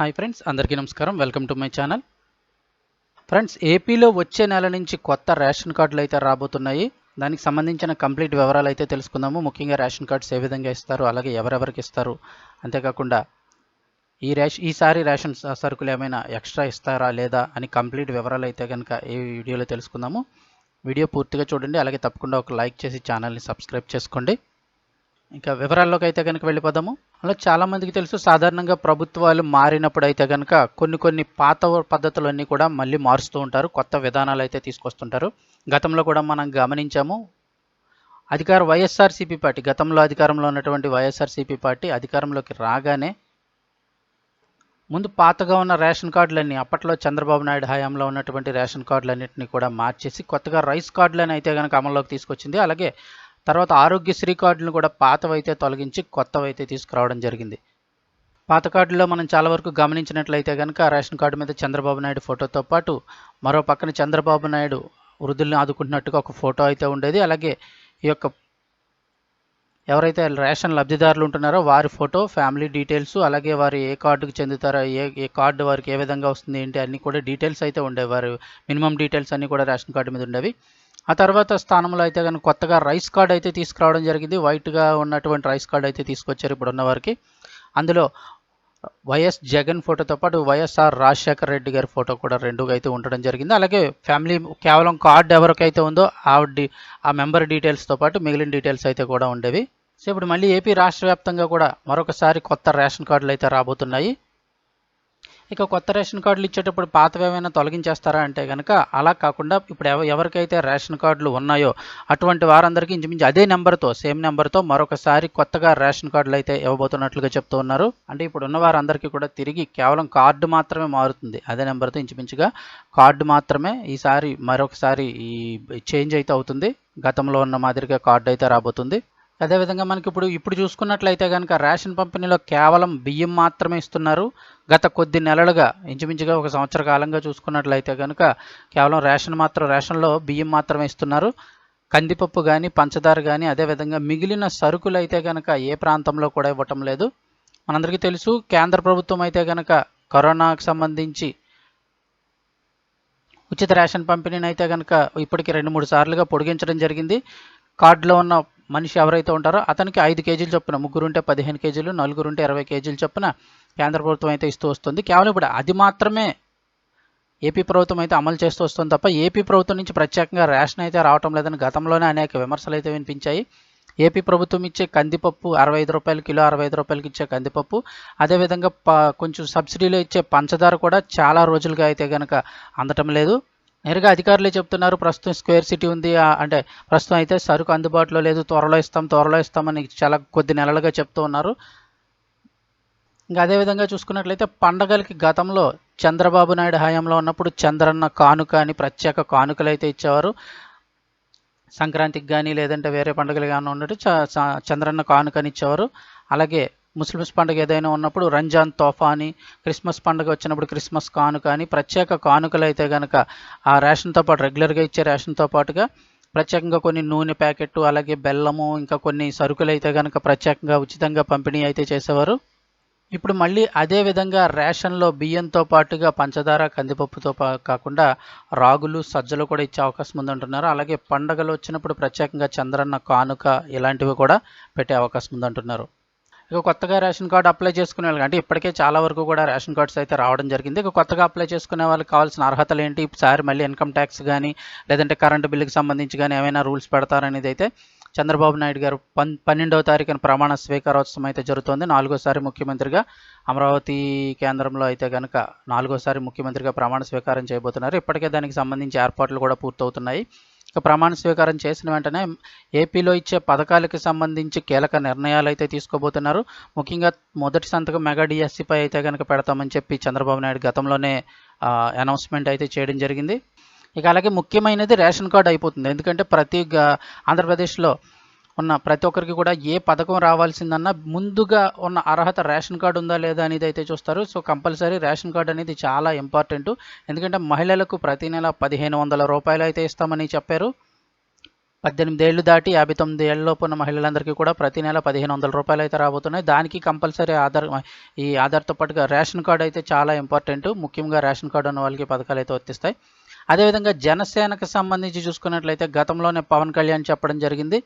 Hi friends అందరికీ నమస్కారం. Welcome to my channel. Friends ఏపీలో వచ్చే నెల నుంచి కొత్త రేషన్ కార్డులు అయితే రాబోతున్నాయి. దానికి సంబంధించిన కంప్లీట్ వివరాలు అయితే తెలుసుకుందాము. ముఖ్యంగా రేషన్ కార్డ్స్ ఏ విధంగా ఇస్తారు అలాగే ఎవరెవరికి ఇస్తారు? అంతేకాకుండా ఈ రేష్ ఈసారి రేషన్ సరుకులు ఏమైనా ఎక్స్ట్రా ఇస్తారా లేదా అని కంప్లీట్ వివరాలు అయితే కనుక ఈ వీడియోలో తెలుసుకుందాము. వీడియో పూర్తిగా చూడండి అలాగే తప్పకుండా ఒక లైక్ చేసి ఛానల్ని సబ్స్క్రైబ్ చేసుకోండి. ఇంకా వివరాల్లోకి అయితే కనుక వెళ్ళిపోదాము. అలా చాలా మందికి తెలుసు సాధారణంగా ప్రభుత్వాలు మారినప్పుడు అయితే కనుక కొన్ని కొన్ని పాత పద్ధతులన్నీ కూడా మళ్ళీ మారుస్తూ ఉంటారు కొత్త విధానాలు అయితే తీసుకొస్తుంటారు. గతంలో కూడా మనం గమనించాము అధికార వైఎస్ఆర్సీపీ పార్టీ గతంలో అధికారంలో ఉన్నటువంటి వైఎస్ఆర్సీపీ పార్టీ అధికారంలోకి రాగానే ముందు పాతగా ఉన్న రేషన్ కార్డులన్నీ అప్పట్లో చంద్రబాబు నాయుడు హయాంలో ఉన్నటువంటి రేషన్ కార్డులన్నింటినీ కూడా మార్చేసి కొత్తగా రైస్ కార్డులని అయితే కనుక అమల్లోకి తీసుకొచ్చింది. అలాగే తర్వాత ఆరోగ్యశ్రీ కార్డులను కూడా పాతవైతే తొలగించి కొత్తవైతే తీసుకురావడం జరిగింది. పాత కార్డులో మనం చాలా వరకు గమనించినట్లయితే కనుక రేషన్ కార్డు మీద చంద్రబాబు నాయుడు ఫోటోతో పాటు మరో పక్కన చంద్రబాబు నాయుడు వృద్ధుల్ని ఆదుకుంటున్నట్టుగా ఒక ఫోటో అయితే ఉండేది. అలాగే ఈ యొక్క ఎవరైతే రేషన్ లబ్ధిదారులు ఉంటున్నారో వారి ఫోటో ఫ్యామిలీ డీటెయిల్స్ అలాగే వారు ఏ కార్డుకు చెందుతారో ఏ ఏ కార్డు వారికి ఏ విధంగా వస్తుంది ఏంటి అన్నీ కూడా డీటెయిల్స్ అయితే ఉండేవి. వారు మినిమం డీటెయిల్స్ అన్నీ కూడా రేషన్ కార్డు మీద ఉండేవి. ఆ తర్వాత స్థానంలో అయితే కానీ కొత్తగా రైస్ కార్డ్ అయితే తీసుకురావడం జరిగింది. వైట్గా ఉన్నటువంటి రైస్ కార్డ్ అయితే తీసుకొచ్చారు ఇప్పుడు ఉన్న వారికి. అందులో వైఎస్ జగన్ ఫోటోతో పాటు వైఎస్ఆర్ రాజశేఖర రెడ్డి గారి ఫోటో కూడా రెండుగా అయితే ఉండడం జరిగింది. అలాగే ఫ్యామిలీ కేవలం కార్డు ఎవరికైతే ఉందో ఆవిడ డి- ఆ మెంబర్ డీటెయిల్స్తో పాటు మిగిలిన డీటెయిల్స్ అయితే కూడా ఉండేవి. సో ఇప్పుడు మళ్ళీ ఏపీ రాష్ట్ర వ్యాప్తంగా కూడా మరొకసారి కొత్త రేషన్ కార్డులు అయితే రాబోతున్నాయి. ఇక కొత్త రేషన్ కార్డులు ఇచ్చేటప్పుడు పాతవి ఏమైనా తొలగించేస్తారా అంటే కనుక అలా కాకుండా ఇప్పుడు ఎవరికైతే రేషన్ కార్డులు ఉన్నాయో అటువంటి వారందరికీ ఇంచుమించు అదే నెంబర్తో సేమ్ నెంబర్తో మరొకసారి కొత్తగా రేషన్ కార్డులు అయితే ఇవ్వబోతున్నట్లుగా చెప్తూ ఉన్నారు అంటే ఇప్పుడు ఉన్న వారందరికీ కూడా తిరిగి కేవలం కార్డు మాత్రమే మారుతుంది. అదే నెంబర్తో ఇంచుమించుగా కార్డు మాత్రమే ఈసారి మరొకసారి ఈ చేంజ్ అయితే అవుతుంది. గతంలో ఉన్న మాదిరిగా కార్డు అయితే రాబోతుంది. అదేవిధంగా మనకి ఇప్పుడు ఇప్పుడు చూసుకున్నట్లయితే కనుక రేషన్ పంపిణీలో కేవలం బియ్యం మాత్రమే ఇస్తున్నారు. గత కొద్ది నెలలుగా ఇంచుమించుగా ఒక సంవత్సర కాలంగా చూసుకున్నట్లయితే కనుక కేవలం రేషన్ మాత్రం రేషన్లో బియ్యం మాత్రమే ఇస్తున్నారు. కందిపప్పు కానీ పంచదార కానీ అదేవిధంగా మిగిలిన సరుకులు అయితే కనుక ఏ ప్రాంతంలో కూడా ఇవ్వటం లేదు. మనందరికీ తెలుసు కేంద్ర ప్రభుత్వం అయితే కనుక కరోనాకు సంబంధించి ఉచిత రేషన్ పంపిణీని అయితే కనుక ఇప్పటికి రెండు మూడు సార్లుగా పొడిగించడం జరిగింది. కార్డులో ఉన్న మనిషి ఎవరైతే ఉంటారో అతనికి ఐదు కేజీలు చొప్పున ముగ్గురు ఉంటే పదిహేను కేజీలు నలుగురు ఉంటే ఇరవై కేజీలు చొప్పున కేంద్ర ప్రభుత్వం అయితే ఇస్తూ వస్తుంది. కేవలం ఇప్పుడు అది మాత్రమే ఏపీ ప్రభుత్వం అయితే అమలు చేస్తూ వస్తుంది తప్ప ఏపీ ప్రభుత్వం నుంచి ప్రత్యేకంగా రేషన్ అయితే రావటం లేదని గతంలోనే అనేక విమర్శలు అయితే వినిపించాయి. ఏపీ ప్రభుత్వం ఇచ్చే కందిపప్పు అరవై ఐదు రూపాయలు కిలో అరవై ఐదు రూపాయలకి ఇచ్చే కందిపప్పు అదేవిధంగా ప కొంచెం సబ్సిడీలో ఇచ్చే పంచదార కూడా చాలా రోజులుగా అయితే కనుక అందటం లేదు. నేరుగా అధికారులే చెప్తున్నారు ప్రస్తుతం స్క్వేర్ సిటీ ఉంది అంటే ప్రస్తుతం అయితే సరుకు అందుబాటులో లేదు త్వరలో ఇస్తాం త్వరలో ఇస్తామని చాలా కొద్ది నెలలుగా చెప్తూ ఉన్నారు. ఇంకా అదేవిధంగా చూసుకున్నట్లయితే పండగలకి గతంలో చంద్రబాబు నాయుడు హయాంలో ఉన్నప్పుడు చంద్రన్న కానుక అని ప్రత్యేక కానుకలు అయితే ఇచ్చేవారు. సంక్రాంతికి కానీ లేదంటే వేరే పండుగలు కానీ ఉన్నట్టు చంద్రన్న కానుకని ఇచ్చేవారు. అలాగే ముస్లిమ్స్ పండుగ ఏదైనా ఉన్నప్పుడు రంజాన్ తోఫా అని క్రిస్మస్ పండుగ వచ్చినప్పుడు క్రిస్మస్ కానుక అని ప్రత్యేక కానుకలు అయితే కనుక ఆ రేషన్తో పాటు రెగ్యులర్గా ఇచ్చే రేషన్తో పాటుగా ప్రత్యేకంగా కొన్ని నూనె ప్యాకెట్ అలాగే బెల్లము ఇంకా కొన్ని సరుకులు అయితే కనుక ప్రత్యేకంగా ఉచితంగా పంపిణీ అయితే చేసేవారు. ఇప్పుడు మళ్ళీ అదే విధంగా రేషన్లో బియ్యంతో పాటుగా పంచదార కందిపప్పుతో పా కాకుండా రాగులు సజ్జలు కూడా ఇచ్చే అవకాశం ఉందంటున్నారు. అలాగే పండగలు వచ్చినప్పుడు ప్రత్యేకంగా చంద్రన్న కానుక ఇలాంటివి కూడా పెట్టే అవకాశం ఉందంటున్నారు. ఇక కొత్తగా రేషన్ కార్డు అప్లై చేసుకునే వాళ్ళకి అంటే ఇప్పటికే చాలా వరకు కూడా రేషన్ కార్డ్స్ అయితే రావడం జరిగింది. ఇక కొత్తగా అప్లై చేసుకునే వాళ్ళకి కావాల్సిన అర్హతలు ఏంటి? ఈసారి మళ్ళీ ఇన్కమ్ ట్యాక్స్ కానీ లేదంటే కరెంటు బిల్లుకి సంబంధించి కానీ ఏమైనా రూల్స్ పెడతారనేది అయితే చంద్రబాబు నాయుడు గారు పన్ పన్నెండవ తారీఖున ప్రమాణ స్వీకారోత్సవం అయితే జరుగుతోంది. నాలుగోసారి ముఖ్యమంత్రిగా అమరావతి కేంద్రంలో అయితే కనుక నాలుగోసారి ముఖ్యమంత్రిగా ప్రమాణ స్వీకారం చేయబోతున్నారు. ఇప్పటికే దానికి సంబంధించి ఏర్పాట్లు కూడా పూర్తవుతున్నాయి. ప్రమాణ స్వీకారం చేసిన వెంటనే ఏపీలో ఇచ్చే పథకాలకు సంబంధించి కీలక నిర్ణయాలు అయితే తీసుకోబోతున్నారు. ముఖ్యంగా మొదటి సంతకం మెగా డిఎస్సిపై అయితే కనుక పెడతామని చెప్పి చంద్రబాబు నాయుడు గతంలోనే అనౌన్స్మెంట్ అయితే చేయడం జరిగింది. ఇక అలాగే ముఖ్యమైనది రేషన్ కార్డు అయిపోతుంది. ఎందుకంటే ప్రతి గ- ఆంధ్రప్రదేశ్లో ఉన్న ప్రతి ఒక్కరికి కూడా ఏ పథకం రావాల్సిందన్నా ముందుగా ఉన్న అర్హత రేషన్ కార్డు ఉందా లేదా అనేది అయితే చూస్తారు. సో కంపల్సరీ రేషన్ కార్డు అనేది చాలా ఇంపార్టెంట్. ఎందుకంటే మహిళలకు ప్రతి నెల పదిహేను వందల రూపాయలు అయితే ఇస్తామని చెప్పారు. పద్దెనిమిది ఏళ్ళు దాటి యాభై తొమ్మిది ఏళ్ళలోపు ఉన్న మహిళలందరికీ కూడా ప్రతి నెల పదిహేను వందల రూపాయలు అయితే రాబోతున్నాయి. దానికి కంపల్సరీ ఆధార్ ఈ ఆధార్తో పాటుగా రేషన్ కార్డు అయితే చాలా ఇంపార్టెంట్. ముఖ్యంగా రేషన్ కార్డు ఉన్న వాళ్ళకి పథకాలు అయితే వర్తిస్తాయి. అదేవిధంగా జనసేనకు సంబంధించి చూసుకున్నట్లయితే గతంలోనే పవన్ కళ్యాణ్ చెప్పడం జరిగింది.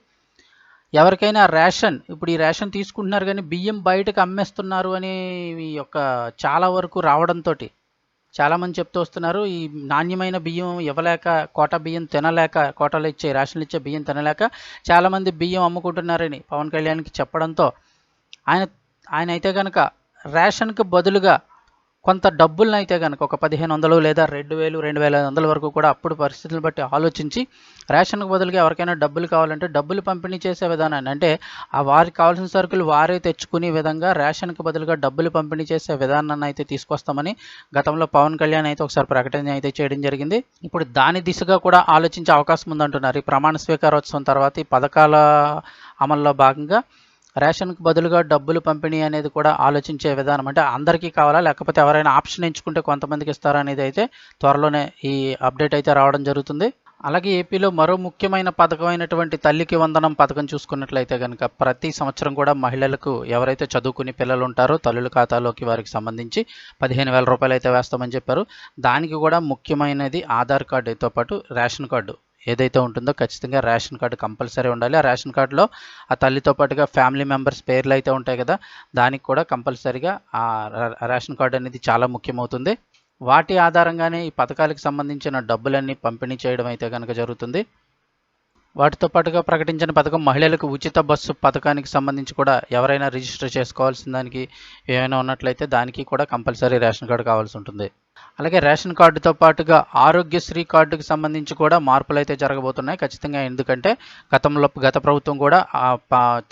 ఎవరికైనా రేషన్ ఇప్పుడు ఈ రేషన్ తీసుకుంటున్నారు కానీ బియ్యం బయటకు అమ్మేస్తున్నారు అని ఈ యొక్క చాలా వరకు రావడంతో చాలామంది చెప్తూ వస్తున్నారు ఈ నాణ్యమైన బియ్యం ఇవ్వలేక కోట బియ్యం తినలేక కోటలు ఇచ్చే రేషన్లు ఇచ్చే బియ్యం తినలేక చాలామంది బియ్యం అమ్ముకుంటున్నారని పవన్ కళ్యాణ్కి చెప్పడంతో ఆయన ఆయన అయితే కనుక రేషన్కి బదులుగా కొంత డబ్బులను అయితే కనుక ఒక పదిహేను వందలు లేదా రెండు వేలు రెండు వేల ఐదు వందల వరకు కూడా అప్పుడు పరిస్థితులను బట్టి ఆలోచించి రేషన్కు బదులుగా ఎవరికైనా డబ్బులు కావాలంటే డబ్బులు పంపిణీ చేసే విధానాన్ని అంటే ఆ వారికి కావాల్సిన సరుకులు వారే తెచ్చుకునే విధంగా రేషన్కు బదులుగా డబ్బులు పంపిణీ చేసే విధానాన్ని అయితే తీసుకొస్తామని గతంలో పవన్ కళ్యాణ్ అయితే ఒకసారి ప్రకటన అయితే చేయడం జరిగింది. ఇప్పుడు దాని దిశగా కూడా ఆలోచించే అవకాశం ఉందంటున్నారు. ఈ ప్రమాణ స్వీకారోత్సవం తర్వాత ఈ పథకాల అమల్లో భాగంగా రేషన్కి బదులుగా డబ్బులు పంపిణీ అనేది కూడా ఆలోచించే విధానం. అంటే అందరికీ కావాలా? లేకపోతే ఎవరైనా ఆప్షన్ ఎంచుకుంటే కొంతమందికి ఇస్తారా అనేది అయితే త్వరలోనే ఈ అప్డేట్ అయితే రావడం జరుగుతుంది. అలాగే ఏపీలో మరో ముఖ్యమైన పథకం అయినటువంటి తల్లికి వందనం పథకం చూసుకున్నట్లయితే కనుక ప్రతి సంవత్సరం కూడా మహిళలకు ఎవరైతే చదువుకునే పిల్లలు ఉంటారో తల్లుల ఖాతాలోకి వారికి సంబంధించి పదిహేను వేల రూపాయలు అయితే వేస్తామని చెప్పారు. దానికి కూడా ముఖ్యమైనది ఆధార్ కార్డుతో పాటు రేషన్ కార్డు. ఏదైతే ఉంటుందో ఖచ్చితంగా రేషన్ కార్డు కంపల్సరీ ఉండాలి. ఆ రేషన్ కార్డులో ఆ తల్లితో పాటుగా ఫ్యామిలీ మెంబర్స్ పేర్లు అయితే ఉంటాయి కదా దానికి కూడా కంపల్సరీగా ఆ రేషన్ కార్డు అనేది చాలా ముఖ్యమవుతుంది. వాటి ఆధారంగానే ఈ పథకాలకు సంబంధించిన డబ్బులన్నీ పంపిణీ చేయడం అయితే కనుక జరుగుతుంది. వాటితో పాటుగా ప్రకటించిన పథకం మహిళలకు ఉచిత బస్సు పథకానికి సంబంధించి కూడా ఎవరైనా రిజిస్టర్ చేసుకోవాల్సిన దానికి ఏమైనా ఉన్నట్లయితే దానికి కూడా కంపల్సరీ రేషన్ కార్డు కావాల్సి ఉంటుంది. అలాగే రేషన్ కార్డుతో పాటుగా ఆరోగ్యశ్రీ కార్డుకి సంబంధించి కూడా మార్పులు అయితే జరగబోతున్నాయి. ఖచ్చితంగా ఎందుకంటే గతంలో గత ప్రభుత్వం కూడా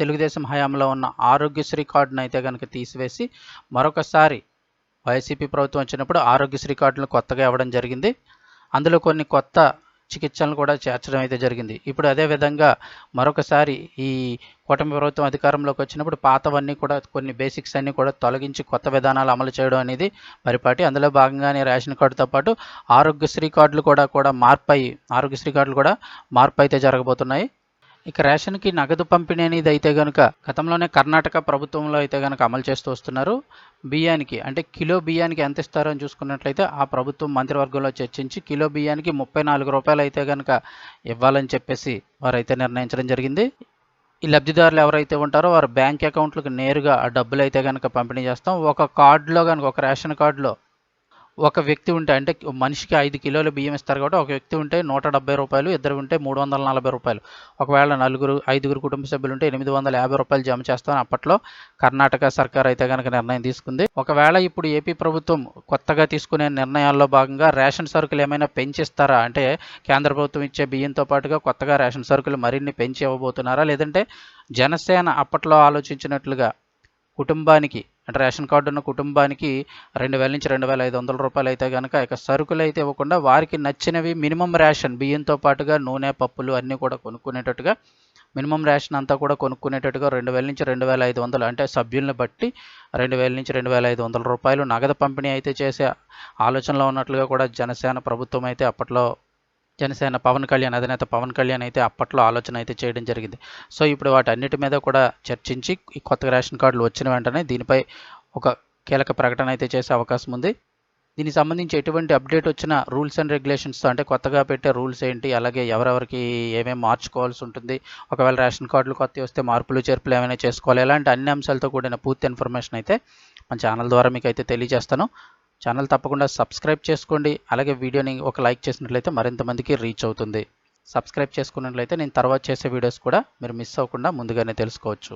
తెలుగుదేశం హయాంలో ఉన్న ఆరోగ్యశ్రీ కార్డును అయితే కనుక తీసివేసి మరొకసారి వైసీపీ ప్రభుత్వం వచ్చినప్పుడు ఆరోగ్యశ్రీ కార్డులు కొత్తగా ఇవ్వడం జరిగింది. అందులో కొన్ని కొత్త చికిత్సలను కూడా చేర్చడం అయితే జరిగింది. ఇప్పుడు అదే విధంగా మరొకసారి ఈ కూటమి ప్రభుత్వం అధికారంలోకి వచ్చినప్పుడు పాతవన్నీ కూడా కొన్ని బేసిక్స్ అన్నీ కూడా తొలగించి కొత్త విధానాలు అమలు చేయడం అనేది పరిపాటి అందులో భాగంగానే రేషన్ కార్డుతో పాటు ఆరోగ్యశ్రీ కార్డులు కూడా కూడా మార్పు అయ్యి ఆరోగ్యశ్రీ కార్డులు కూడా మార్పు అయితే జరగబోతున్నాయి. ఇక రేషన్కి నగదు పంపిణీ అనేది అయితే కనుక గతంలోనే కర్ణాటక ప్రభుత్వంలో అయితే కనుక అమలు చేస్తూ వస్తున్నారు. బియ్యానికి అంటే కిలో బియ్యానికి ఎంత ఇస్తారో అని చూసుకున్నట్లయితే ఆ ప్రభుత్వం మంత్రివర్గంలో చర్చించి కిలో బియ్యానికి ముప్పై నాలుగు రూపాయలు అయితే కనుక ఇవ్వాలని చెప్పేసి వారైతే నిర్ణయించడం జరిగింది. ఈ లబ్ధిదారులు ఎవరైతే ఉంటారో వారు బ్యాంక్ అకౌంట్లకు నేరుగా ఆ డబ్బులు అయితే కనుక పంపిణీ చేస్తాం. ఒక కార్డులో కనుక ఒక రేషన్ కార్డులో ఒక వ్యక్తి ఉంటే అంటే మనిషికి ఐదు కిలోల బియ్యం ఇస్తారు కాబట్టి ఒక వ్యక్తి ఉంటే నూట డెబ్బై రూపాయలు ఇద్దరు ఉంటే మూడు వందల నలభై రూపాయలు. ఒకవేళ నలుగురు ఐదుగురు కుటుంబ సభ్యులు ఉంటే ఎనిమిది వందల యాభై రూపాయలు జమ చేస్తామని అప్పట్లో కర్ణాటక సర్కార్ అయితే కనుక నిర్ణయం తీసుకుంది. ఒకవేళ ఇప్పుడు ఏపీ ప్రభుత్వం కొత్తగా తీసుకునే నిర్ణయాల్లో భాగంగా రేషన్ సరుకులు ఏమైనా పెంచిస్తారా? అంటే కేంద్ర ప్రభుత్వం ఇచ్చే బియ్యంతో పాటుగా కొత్తగా రేషన్ సరుకులు మరిన్ని పెంచి ఇవ్వబోతున్నారా? లేదంటే జనసేన అప్పట్లో ఆలోచించినట్లుగా కుటుంబానికి అంటే రేషన్ కార్డు ఉన్న కుటుంబానికి రెండు వేల నుంచి రెండు వేల ఐదు వందల రూపాయలు అయితే కనుక ఇక సరుకులు అయితే ఇవ్వకుండా వారికి నచ్చినవి మినిమం రేషన్ బియ్యంతో పాటుగా నూనె పప్పులు అన్నీ కూడా కొనుక్కునేటట్టుగా మినిమం రేషన్ అంతా కూడా కొనుక్కునేటట్టుగా రెండు వేల నుంచి రెండు వేల ఐదు వందలు అంటే సభ్యులను బట్టి రెండు వేల నుంచి రెండు వేల ఐదు వందల రూపాయలు నగదు పంపిణీ అయితే చేసే ఆలోచనలో ఉన్నట్లుగా కూడా జనసేన ప్రభుత్వం అయితే అప్పట్లో జనసేన పవన్ కళ్యాణ్ అధినేత పవన్ కళ్యాణ్ అయితే అప్పట్లో ఆలోచన అయితే చేయడం జరిగింది. సో ఇప్పుడు వాటన్నిటి మీద కూడా చర్చించి ఈ కొత్త రేషన్ కార్డులు వచ్చిన వెంటనే దీనిపై ఒక కీలక ప్రకటన అయితే చేసే అవకాశం ఉంది. దీనికి సంబంధించి ఎటువంటి అప్డేట్ వచ్చిన రూల్స్ అండ్ రెగ్యులేషన్స్తో అంటే కొత్తగా పెట్టే రూల్స్ ఏంటి అలాగే ఎవరెవరికి ఏమేమి మార్చుకోవాల్సి ఉంటుంది ఒకవేళ రేషన్ కార్డులు కొత్త వస్తే మార్పులు చేర్పులు ఏమైనా చేసుకోవాలి ఇలాంటి అన్ని అంశాలతో కూడిన పూర్తి ఇన్ఫర్మేషన్ అయితే మన ఛానల్ ద్వారా మీకు అయితే తెలియజేస్తాను. ఛానల్ తప్పకుండా సబ్స్క్రైబ్ చేసుకోండి. అలాగే వీడియోని ఒక లైక్ చేసినట్లయితే మరింత మందికి రీచ్ అవుతుంది. సబ్స్క్రైబ్ చేసుకున్నట్లయితే నేను తర్వాత చేసే వీడియోస్ కూడా మీరు మిస్ అవ్వకుండా ముందుగానే తెలుసుకోవచ్చు.